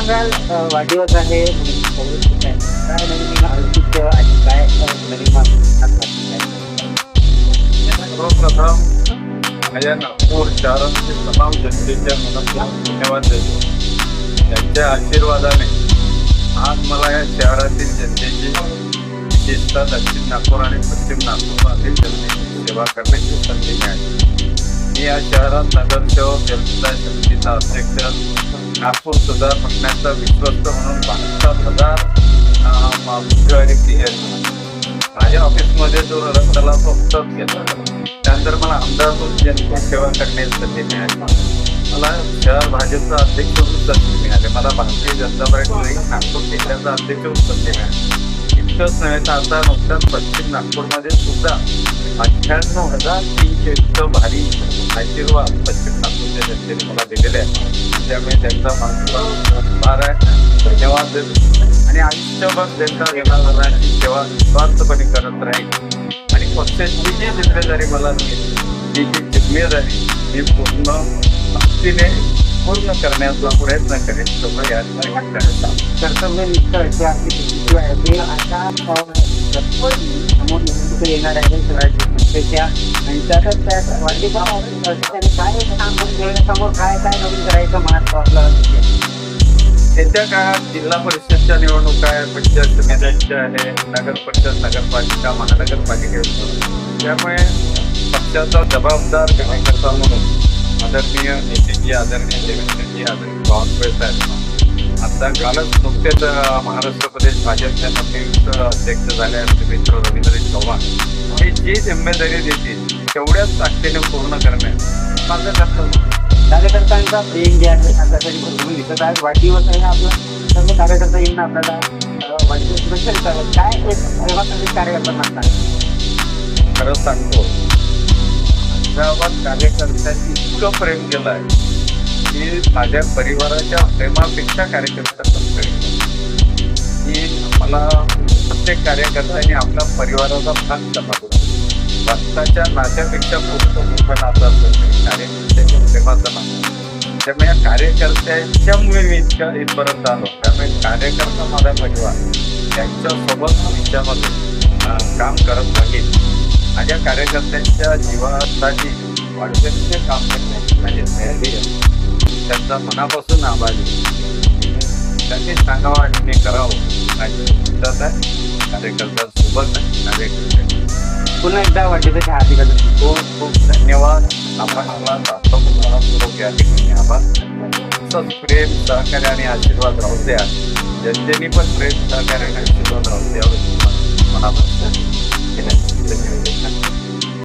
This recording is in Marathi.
सांगाल वाढदिवस आहे. काय पक्ष मी काय नवीन आणि काय नवीन सर्वप्रथम माझ्या नागपूर शहरातील तमाम जनतेच्या मनातून धन्यवाद देतो. त्यांच्या आशीर्वादाने आज मला या शहरातील जनतेची विशेषतः दक्षिण नागपूर आणि पश्चिम नागपूरमधील जनतेची सेवा करण्याची संधी मिळाली. मी या शहरात नगरसेवक जनता समितीचा अध्यक्ष नागपूर सुधार पटण्याचा विश्वस्त म्हणून बहात्तर हजार अं, माझ्या ऑफिसमध्ये जो रस्त्याला तो घेतला त्यानंतर मला आमदार म्हणून सेवा करण्याची संधी मिळाली. मला शहर भाजपचा अध्यक्ष म्हणून संधी मिळाली. मला भारतीय जनता पार्टी नागपूर जिल्ह्याचा अध्यक्ष म्हणून संधी मिळाली. इतकंच नव्हे तर आता नुकताच पश्चिम नागपूरमध्ये सुद्धा अठ्ठ्याण्णव हजार तीनशे इतकं भारी आशीर्वाद पश्चिम नागपूरच्या जनतेने मला दिलेले आहे त्यामुळे त्यांचा माझा आभार आहे. धन्यवाद देतो. आणि आयुष्यभर जनता विभागाची सेवा स्वार्थपणे करत राहील. आणि पक्षाची जी जिम्मेदारी मला दिली ती जी जिम्मेदारी मी पूर्ण भक्तीने पूर्ण करण्याचा प्रयत्न करेल तो या ठिकाणी तर मी अशी आहे की आता समोर येणार आहे संस्थेच्या आणि त्या काय समोर काय काय नवीन करायचं महत्त्व आपलं काळात जिल्हा परिषदच्या निवडणुका आहे पंचायत समित्यांच्या आहे नगर परिषद नगरपालिका महानगरपालिकेच्या त्यामुळे पक्षाचा जबाबदार कार्यकर्ता म्हणून आदरणीय नेतेजी आदरणीय देवेंद्रजी आदरणीय बावनकुळे साहेब आता कालच नुकतेच महाराष्ट्र प्रदेश भाजपच्या नवीन अध्यक्ष झाले मित्र रवींद्र चव्हाण. हे जी जिम्मेदारी देतील तेवढ्याच ताकदीने पूर्ण करणे माझं कर्तव्य कार्यकर्त्यांचा प्रेम जे आहे आपल्यासाठी भरपूर दिसत आहे वाढदिवस आहे आपला. सर्व कार्यकर्ता येऊन आपल्याला वाढदिवस काय एक सेवासाठी कार्यकर्ता मागतात खरं सांगतो गावात कार्यकर्त्यांनी इतकं प्रेम केलं आहे की माझ्या परिवाराच्या प्रेमापेक्षा कार्यकर्त्यांचं की मला प्रत्येक कार्यकर्त्यांनी आपल्या परिवाराचा भाग समजला भक्ताच्या नात्यापेक्षा खूप मोठं नातं असतं. कार्यकर्त्याच्या प्रेमाचं नातं. त्यामुळे या कार्यकर्त्यांच्यामुळे मी इतक्या इथपर्यंत आलो. त्यामुळे कार्यकर्ता माझा परिवार. त्यांच्यासोबत भविष्यामध्ये काम करत राहील माझ्या कार्यकर्त्यांच्या जीवासाठी वाढवण्याचे काम करण्याची माझी तयारी आहे. त्यांचा मनापासून आभारी त्यांनी सांगावं आणि ते करावं. आणि विश्वास आहे? कार्यकर्त्यांसोबत कार्यकर्ते. पुन्हा एकदा वाटेल हार्दिक खूप खूप धन्यवाद. आपण या आभार. तसंच प्रेम सहकार्य आणि आशीर्वाद राहू द्या. जनतेने पण प्रेम सहकार्य आणि आशीर्वाद राहू द्या. मनापासून. धन्यवाद.